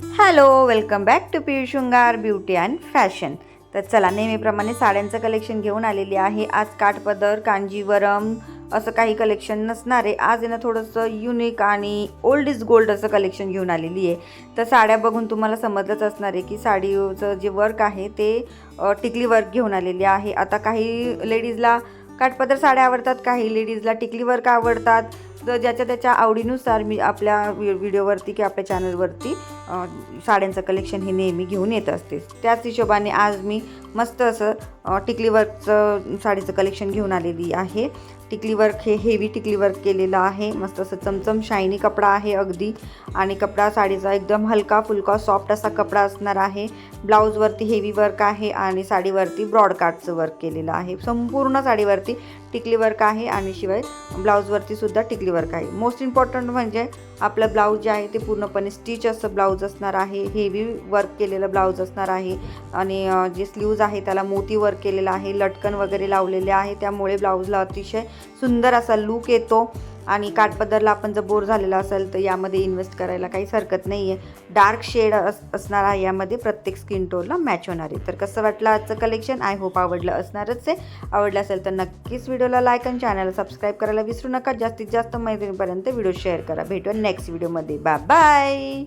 Hello welcome back to Piyush Shringar beauty and fashion तर चला नेहमीप्रमाणे साड्यांचं कलेक्शन घेऊन आलेली आहे. आज काठपदर कांजीवरम असं काही कलेक्शन नसणार आहे. आज आहे ना थोडंसं युनिक आणि ओल्ड इज गोल्ड असं कलेक्शन घेऊन आलेली आहे. तर साड्या बघून तुम्हाला समजलंच असणार आहे की साडीचं जे वर्क आहे ते टिकली वर्क घेऊन आलेली आहे. आता काही लेडीजला काठपदर साड्या आवडतात काही लेडीजला टिकली वर्क आवडतात. तर ज्याच्या त्याच्या आवडीनुसार मी आपल्या व्हिडिओवरती किंवा आपल्या चॅनलवरती साड्यांचं कलेक्शन हे नेहमी घेऊन येत असते. त्याच हिशोबाने आज मी मस्त असं टिकली वर्कचं साडीचं कलेक्शन घेऊन आलेली आहे. टिकली वर्क हे हेवी टिकली वर्क केलेलं आहे. मस्त असं चमचम शायनी कपडा आहे अगदी. आणि कपडा साडीचा एकदम हलका फुलका सॉफ्ट असा कपडा असणार आहे. ब्लाऊजवरती हेवी वर्क आहे आणि साडीवरती ब्रॉडकाटचं वर्क केलेलं आहे. संपूर्ण साडीवरती टिकली वर्क आहे आणि शिवाय ब्लाऊजवरती सुद्धा टिकली वर्क आहे मोस्ट इम्पॉर्टंट म्हणजे आपलं ब्लाऊज जे आहे ते पूर्णपणे स्टिच असं ब्लाऊज असणार आहे हेवी वर्क केलेलं ब्लाऊज असणार आहे आणि जे स्लीव्ज आहे त्याला मोती वर्क केलेलं आहे लटकन वगैरे लावलेले आहे त्यामुळे ब्लाऊजला अतिशय सुंदर असा लूक येतो. आणि काठपदरला आपण जर बोर झालेला असेल तर यामध्ये इन्व्हेस्ट करायला काहीच हरकत नाही आहे डार्क शेड अस असणार आहे यामध्ये प्रत्येक स्किन टोनला मॅच होणार आहे. तर कसं वाटलं आजचं कलेक्शन आय होप आवडलं असणारच आहे. आवडलं असेल तर नक्कीच व्हिडिओला लाईक आणि चॅनलला सबस्क्राईब करायला विसरू नका. जास्तीत जास्त मैत्रिणीपर्यंत व्हिडिओ शेअर करा. भेटूया नेक्स्ट व्हिडिओमध्ये बाय बाय